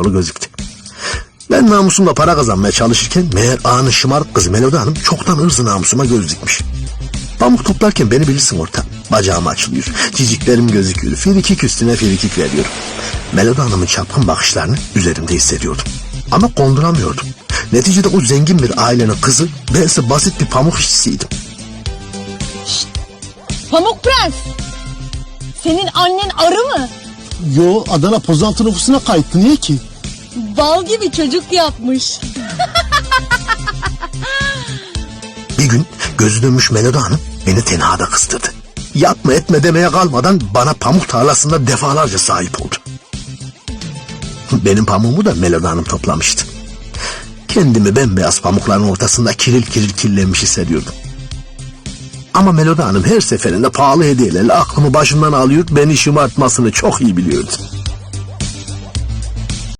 yolu gözüktü. Ben namusumla para kazanmaya çalışırken meğer ağanın şımarık kızı Melodi Hanım çoktan ırzı namusuma göz dikmiş. Pamuk toplarken beni bilirsin orta. Bacağım açılıyor. Ciciklerim gözüküyor. Firikik üstüne firikik veriyorum. Melodi Hanım'ın çapkın bakışlarını üzerimde hissediyordum. Ama konduramıyordum. Neticede o zengin bir ailenin kızı bense basit bir pamuk işçisiydim. Pamuk Prens. Senin annen arı mı? Yo Adana Pozaltı nüfusuna kayıttı niye ki? Bal gibi çocuk yapmış. Bir gün gözü dönmüş Melodi Hanım beni tenhada kıstırdı. Yapma etme demeye kalmadan bana pamuk tarlasında defalarca sahip oldu. Benim pamuğumu da Melodi Hanım toplamıştı. Kendimi bembeyaz pamukların ortasında kiril kiril kirlenmiş hissediyordum. Ama Melodi Hanım her seferinde pahalı hediyelerle aklımı başımdan alıyor, beni şımartmasını çok iyi biliyordu.